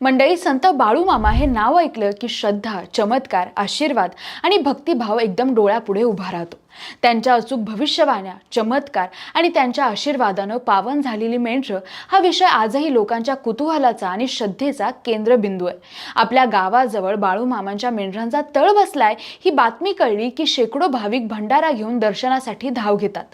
मंडळी संत बाळूमामा हे नाव ऐकलं की श्रद्धा चमत्कार आशीर्वाद आणि भक्तिभाव एकदम डोळ्यापुढे उभा राहतो. त्यांच्या अचूक भविष्यवाण्या चमत्कार आणि त्यांच्या आशीर्वादानं पावन झालेली मेंढरं हा विषय आजही लोकांच्या कुतूहलाचा आणि श्रद्धेचा केंद्रबिंदू आहे. आपल्या गावाजवळ बाळूमामांच्या मेंढरांचा तळ बसलाय ही बातमी कळली की शेकडो भाविक भंडारा घेऊन दर्शनासाठी धाव घेतात.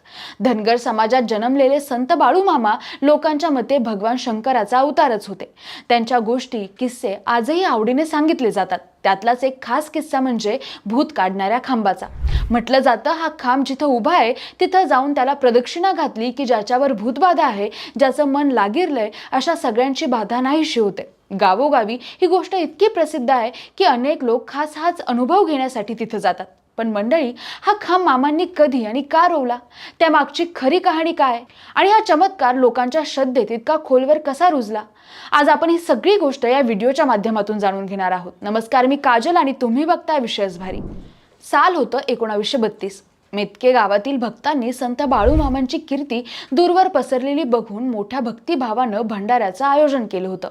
धनगर समाजात जन्मलेले संत बाळूमामा लोकांच्या मते भगवान शंकराचा अवतारच होते. त्यांच्या गोष्टी किस्से आजही आवडीने सांगितले जातात. त्यातलाच एक खास किस्सा म्हणजे भूत काढणाऱ्या खांबाचा. म्हटलं जातं हा खांब जिथं उभा आहे तिथं जाऊन त्याला प्रदक्षिणा घातली की ज्याच्यावर भूतबाधा आहे ज्याचं मन लागिरलंय अशा सगळ्यांची बाधा नाहीशी होते. गावोगावी ही गोष्ट इतकी प्रसिद्ध आहे की अनेक लोक खास हाच अनुभव घेण्यासाठी तिथं जातात. पण मंडळी हा खांब मामांनी कधी आणि का रोवला? त्यामागची खरी कहाणी काय? आणि हा चमत्कार लोकांच्या श्रद्धेत इतका खोलवर कसा रुजला? आज आपण ही सगळी गोष्ट या व्हिडिओच्या माध्यमातून जाणून घेणार आहोत. नमस्कार मी काजल आणि तुम्ही बघताय विषयच भारी. साल होतं एकोणावीसशे बत्तीस. मेतके गावातील भक्तांनी संत बाळूमामांची कीर्ती दूरवर पसरलेली बघून मोठ्या भक्तिभावानं भंडाऱ्याचं आयोजन केलं होतं.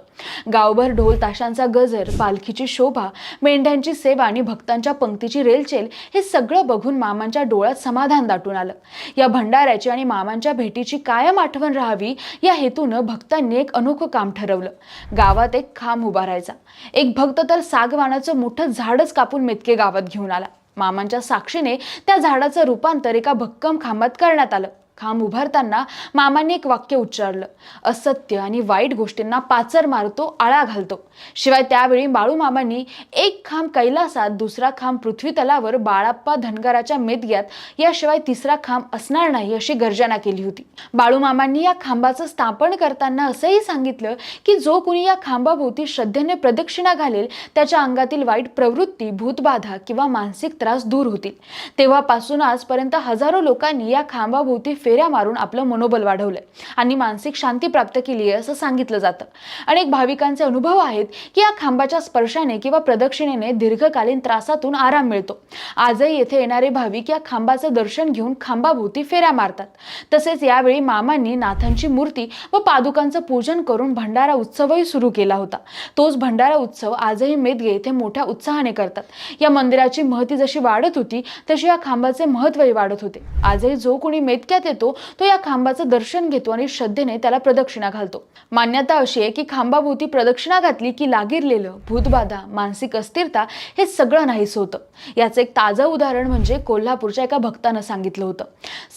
गावभर ढोल ताशांचा गजर पालखीची शोभा मेंढ्यांची सेवा आणि भक्तांच्या पंक्तीची रेलचेल हे सगळं बघून मामांच्या डोळ्यात समाधान दाटून आलं. या भंडाऱ्याची आणि मामांच्या भेटीची कायम आठवण राहावी या हेतूनं भक्तांनी एक अनोखं काम ठरवलं. गावात एक खांब उभारायचा एक भक्त तर सागवानाचं मोठं झाडच कापून मेतके गावात घेऊन आला. मामांच्या साक्षीने त्या झाडाचं रूपांतर एका भक्कम खांबात करण्यात आलं. खांब उभारताना मामांनी एक वाक्य उच्चारलं. असत्य आणि वाईट गोष्टींना पाचर मारतो आळा घालतो. शिवाय त्यावेळी बाळू मामांनी एक खांब कैलासात दुसरा खांब पृथ्वी तलावर बाळाप्पा धनगराच्या मेदग्यात याशिवाय तिसरा खांब असणार नाही अशी गर्जना केली होती. बाळू मामांनी या खांबाचं स्थापन करताना असंही सांगितलं की जो कुणी या खांबाभोवती श्रद्धेने प्रदक्षिणा घालेल त्याच्या अंगातील वाईट प्रवृत्ती भूतबाधा किंवा मानसिक त्रास दूर होतील. तेव्हापासून आजपर्यंत हजारो लोकांनी या खांबाभोवती फेऱ्या मारून आपलं मनोबल वाढवलंय. आणि मानसिक शांती प्राप्त केली आहे असं सांगितलं जातं. अनेक भाविकांचे अनुभव आहेत की या खांबाच्या स्पर्शाने किंवा प्रदक्षिणेने दीर्घकालीन त्रासातून आराम मिळतो. आजही येथे येणारे भाविक या खांबाचं दर्शन घेऊन खांबाभोवती फेऱ्या मारतात. तसेच यावेळी मामांनी नाथांची मूर्ती व पादुकांचं पूजन करून भंडारा उत्सवही सुरू केला होता. तोच भंडारा उत्सव आजही मेदगे येथे मोठ्या उत्साहाने करतात. या मंदिराची महती जशी वाढत होती तशी या खांबाचे महत्वही वाढत होते. आजही जो कोणी मेदक्यात येतो तो या खांबाचं दर्शन घेतो आणि श्रद्धेने त्याला प्रदक्षिणा घालतो. मान्यता अशी आहे की खांबाभोवती प्रदक्षिणा घातली की लागिरलेलं भूतबाधा मानसिक अस्थिरता हे सगळं नाहीस होतं. याचं एक ताजं उदाहरण म्हणजे कोल्हापूरच्या एका भक्तानं सांगितलं होतं.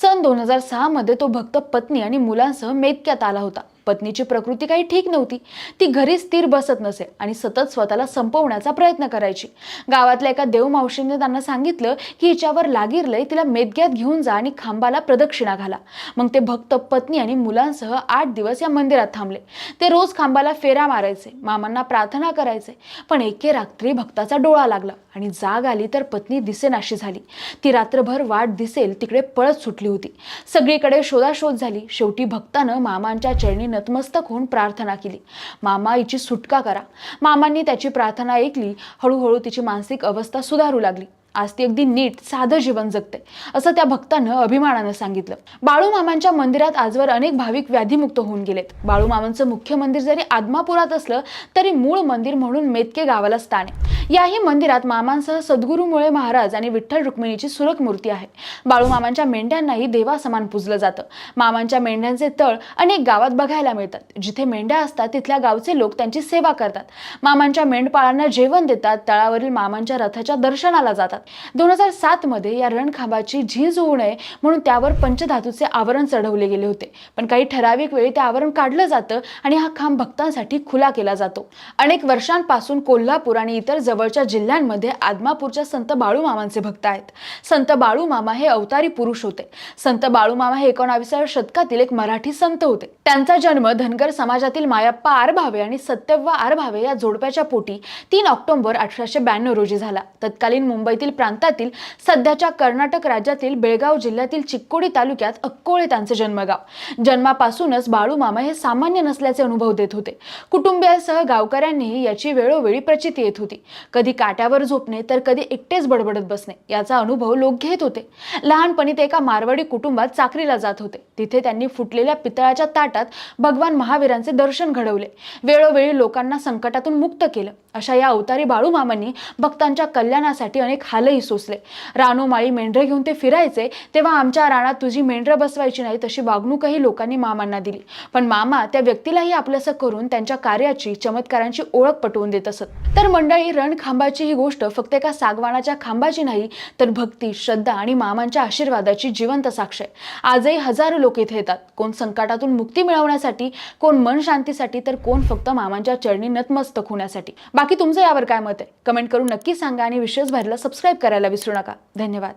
सन दोन हजार सहा मध्ये तो भक्त पत्नी आणि मुलांसह मेतक्यात आला होता. पत्नीची प्रकृती काही ठीक नव्हती. ती घरी स्थिर बसत नसे आणि सतत स्वतःला संपवण्याचा प्रयत्न करायची. गावातल्या एका देवमावशीने त्यांना सांगितलं की हिच्यावर लागिरलंय तिला मेदग्यात घेऊन जा आणि खांबाला प्रदक्षिणा घाला. मग ते भक्त पत्नी आणि मुलांसह आठ दिवस या मंदिरात थांबले. ते रोज खांबाला फेरा मारायचे मामांना प्रार्थना करायचे पण एके रात्री भक्ताचा डोळा लागला आणि जाग आली तर पत्नी दिसेनाशी झाली. ती रात्रभर वाट दिसेल तिकडे पळत सुटली होती. सगळीकडे शोधाशोध झाली. शेवटी भक्तानं मामांच्या चरणी नतमस्तक होऊन प्रार्थना केली. मामा हिची सुटका करा. मामांनी त्याची प्रार्थना ऐकली. हळूहळू तिची मानसिक अवस्था सुधारू लागली. आज ती अगदी नीट साधं जीवन जगते असं त्या भक्तानं अभिमानानं सांगितलं. बाळू मामांच्या मंदिरात आजवर अनेक भाविक व्याधीमुक्त होऊन गेलेत. बाळू मामांचं मुख्य मंदिर जरी आदमापुरात असलं तरी मूळ मंदिर म्हणून मेतके गावाला स्थान आहे. याही मंदिरात मामांसह सद्गुरूमुळे महाराज आणि विठ्ठल रुक्मिणीची सुरक मूर्ती आहे. बाळू मामांच्या मेंढ्यांनाही देवासमान पूजलं जातं. मामांच्या मेंढ्यांचे तळ अनेक गावात बघायला मिळतात. जिथे मेंढ्या असतात तिथल्या गावचे लोक त्यांची सेवा करतात. मामांच्या मेंढपाळांना जेवण देतात तळावरील मामांच्या रथाच्या दर्शनाला जातात. दोन हजार सात मध्ये या रणखांबाची झीज होऊ नये म्हणून त्यावर पंचधातूचे आवरण चढवले गेले होते. पण काही ठराविक वेळी ते आवरण काढलं जातं आणि हा खांब भक्तांसाठी खुला केला जातो. अनेक वर्षांपासून कोल्हापूर आणि इतर जवळच्या जिल्ह्यांमध्ये आदमापूरच्या संत बाळूमामांचे भक्त आहेत. संत बाळूमामा हे अवतारी पुरुष होते. संत बाळूमामा हे एकोणाविसाव्या शतकातील एक मराठी संत होते. त्यांचा जन्म धनगर समाजातील मायाप्पा आर भावे आणि सत्यव्वा आर भावे या जोडप्याच्या पोटी तीन ऑक्टोबर अठराशे ब्याण्णव रोजी झाला. तत्कालीन मुंबईतील प्रांतातील सध्याच्या कर्नाटक राज्यातील बेळगाव जिल्ह्यातील चिक्कोडी तालुक्यात अक्कोळे त्यांचे जन्मगाव. जन्मापासूनच बाळूमामा हे सामान्य नसल्याचे अनुभव देत होते. कुटुंबियांसह गावकऱ्यांनीही याची वेळोवेळी प्रचिती येत होती. कधी काट्यावर झोपणे तर कधी एकटेच बडबडत बसणे याचा अनुभव लोक घेत होते. लहानपणी ते एका मारवाडी कुटुंबात चाकरीला जात होते. तिथे त्यांनी फुटलेल्या पितळाच्या ताटात भगवान महावीरांचे दर्शन घडवले. वेळोवेळी लोकांना संकटातून मुक्त केलं. अशा या अवतारी बाळू मामांनी भक्तांच्या कल्याणासाठी अनेक हालही सोसले. रानोमाळी मेंढरे घेऊन ते फिरायचे तेव्हा आमच्या राणात तुझी मेंढरं बसवायची नाही तशी वागणूकही लोकांनी मामांना दिली. पण मामा त्या व्यक्तीलाही आपलंसं करून त्यांच्या कार्याची चमत्कारांची ओळख पटवून देत असत. तर मंडळी रण खांबाची ही गोष्ट फक्त एका सागवानाच्या खांबाची नाही तर भक्ती श्रद्धा आणि मामांच्या आशीर्वादाची जिवंत साक्ष आहे. आजही हजारो लोक इथे येतात. कोण संकटातून मुक्ती मिळवण्यासाठी कोण मन शांतीसाठी तर कोण फक्त मामांच्या चरणी नतमस्तक होण्यासाठी. बाकी तुमचं यावर काय मत आहे? कमेंट करून नक्की सांगा आणि विशेष भरला सबस्क्राईब करायला विसरू नका. धन्यवाद.